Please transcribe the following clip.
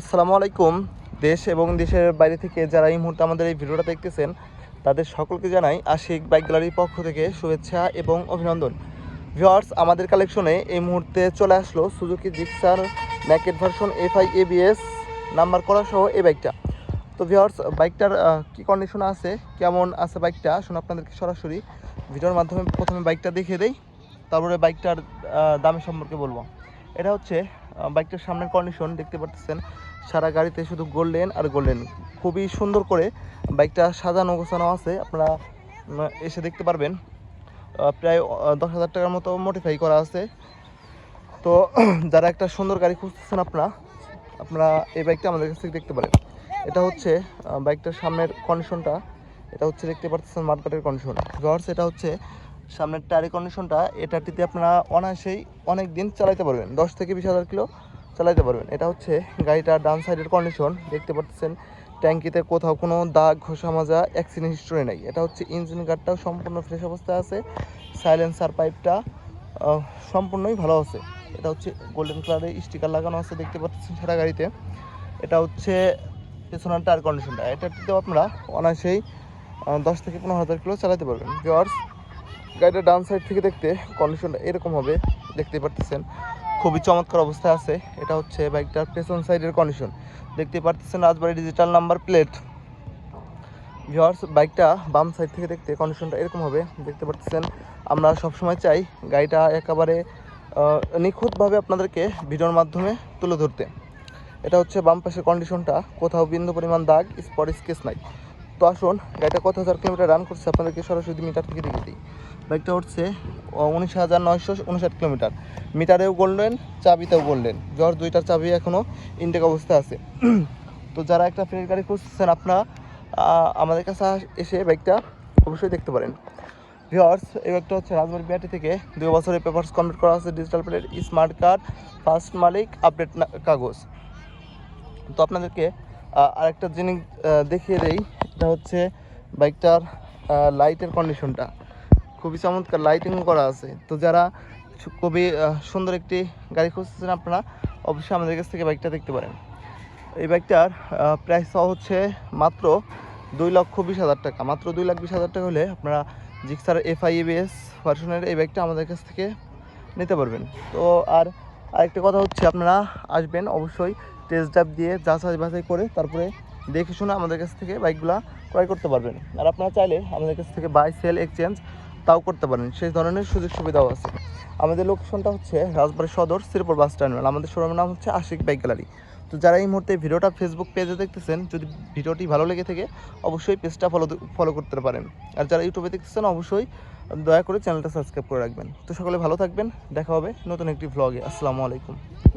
আসসালামু আলাইকুম। দেশ এবং দেশের বাইরে থেকে যারা এই মুহূর্তে আমাদের এই ভিডিওটা দেখতেছেন, তাদের সকলকে জানাই আশিক বাইক গ্যালারির পক্ষ থেকে শুভেচ্ছা এবং অভিনন্দন। ভিওয়ার্স আমাদের কালেকশনে এই মুহূর্তে চলে আসলো Suzuki Gixxer naked version F I ABS number করা সহ এই বাইকটা। তো ভিওয়ার্স বাইকটার কি কন্ডিশন আছে, কেমন আছে বাইকটা শুনে আপনাদেরকে সরাসরি ভিডিওর মাধ্যমে প্রথমে বাইকটা দেখিয়ে দেই। তারপরে বাইকটার দামের সম্পর্কে বলব। এটা হচ্ছে বাইকটার সামনের কন্ডিশন দেখতে পাচ্ছেন সারা গাড়িতে শুধু গোল্ডেন আর গোল্ডেন খুবই সুন্দর করে বাইকটা সাজানো গোছানো আছে, আপনারা এসে দেখতে পারবেন। প্রায় দশ হাজার টাকার মতো মডিফাই করা আছে। তো, যারা একটা সুন্দর গাড়ি খুঁজতেছেন আপনারা আপনারা এই বাইকটা আমাদের কাছ থেকে দেখতে পারেন। এটা হচ্ছে বাইকটার সামনের কন্ডিশনটা এটা হচ্ছে দেখতে পাচ্ছেন মার্কেটের কন্ডিশন গর্স এটা হচ্ছে সামনের টায়ারের কন্ডিশনটা এটাটিতে আপনারা অনায়াসেই অনেক দিন চালাতে পারবেন। দশ থেকে বিশ হাজার কিলো চালাতে পারবেন। এটা হচ্ছে গাড়িটার ডান সাইডের কন্ডিশন দেখতে পাচ্ছেন, ট্যাঙ্কিতে কোথাও কোনো দাগ, ঘষা, মাজা অ্যাক্সিডেন্ট হিস্টোরি নেই। এটা হচ্ছে ইঞ্জিন গার্ডটাও সম্পূর্ণ ফ্রেশ অবস্থায় আছে। সাইলেন্সার পাইপটা সম্পূর্ণই ভালো আছে। এটা হচ্ছে গোল্ডেন কালারের স্টিকার লাগানো আছে, দেখতে পাচ্ছেন সারা গাড়িতে। এটা হচ্ছে পেছনের টায়ার কন্ডিশনটা এটাতেও আপনারা অনায়াসেই দশ থেকে পনেরো হাজার কিলো চালাতে পারবেন। ভিওয়ার্স গাড়িটা ডান সাইড থেকে দেখতে কন্ডিশনটা এরকম হবে, দেখতে পারতেছেন। খুবই চমৎকার অবস্থায় আছে। এটা হচ্ছে বাইকটার পেছন সাইডের কন্ডিশন দেখতে পারতেছেন Rajbari digital number plate viewers বাইকটা বাম সাইড থেকে দেখতে কন্ডিশনটা এরকম হবে, দেখতে পারতেছেন। আমরা সবসময় চাই গাড়িটা একেবারে নিখুঁতভাবে আপনাদেরকে ভিডিওর মাধ্যমে তুলে ধরতে। এটা হচ্ছে বাম পাশের কন্ডিশনটা কোথাও বিন্দু পরিমাণ দাগ স্পট স্কেচ নাই। তো আসুন, গাড়িটা কত হাজার কিলোমিটার রান করছে আপনাদেরকে সরাসরি মিটার থেকে দেখিয়ে দিই। বাইকটা হচ্ছে উনিশ হাজার নয়শো উনষাট কিলোমিটার। মিটারেও গোল্ডেন চাবিতেও গোল্ডেন জ্বর দুইটার চাবি এখনও ইনটেক অবস্থা আছে। তো যারা একটা ফ্রেশ গাড়ি খুঁজছেন আপনারা আমাদের কাছে এসে বাইকটা অবশ্যই দেখতে পারেন। ভিওয়ার্স এই বাইকটা হচ্ছে রাজবাড়ি বিআরটি থেকে দুই বছরের পেপার্স কমপ্লিট করা আছে digital plate smart card first মালিক আপডেট কাগজ। তো আপনাদেরকে আরেকটা জিনিস দেখিয়ে দেই। এটা হচ্ছে, বাইকটার লাইটের কন্ডিশনটা খুবই চমৎকার লাইটিং করা আছে। তো যারা খুবই সুন্দর একটি গাড়ি খুঁজতেছেন আপনারা, অবশ্যই আমাদের কাছ থেকে বাইকটা দেখতে পারেন। এই বাইকটার প্রাইস হচ্ছে মাত্র দুই লক্ষ বিশ হাজার টাকা। মাত্র দুই লাখ বিশ হাজার টাকা হলে আপনারা জিক্সার এফ আই এবিএস ভার্সনের এই বাইকটা আমাদের কাছ থেকে নিতে পারবেন। তো আর আরেকটা কথা হচ্ছে, আপনারা আসবেন অবশ্যই টেস্ট ড্রাইভ দিয়ে যাচাই বাছাই করে তারপরে দেখে শুনে আমাদের কাছ থেকে বাইকগুলা ক্রয় করতে পারবেন। আর আপনারা চাইলে আমাদের কাছ থেকে বাই সেল এক্সচেঞ্জ তাও করতে পারেন। সেই ধরনের সুযোগ সুবিধাও আছে। আমাদের লোকেশনটা হচ্ছে রাজবাড়ী সদর, শ্রীপুর বাস টার্মিনাল আমাদের শোরুমের নাম হচ্ছে আশিক বাইক গ্যালারি। তো যারা এই মুহূর্তে ভিডিওটা ফেসবুক পেজে দেখতেছেন, যদি ভিডিওটি ভালো লেগে থাকে, অবশ্যই পেজটা ফলো ফলো করতে পারেন। আর যারা ইউটিউবে দেখতেছেন, অবশ্যই দয়া করে চ্যানেলটা সাবস্ক্রাইব করে রাখবেন। তো সকলে ভালো থাকবেন। দেখা হবে নতুন একটি ভ্লগে আসসালামু আলাইকুম।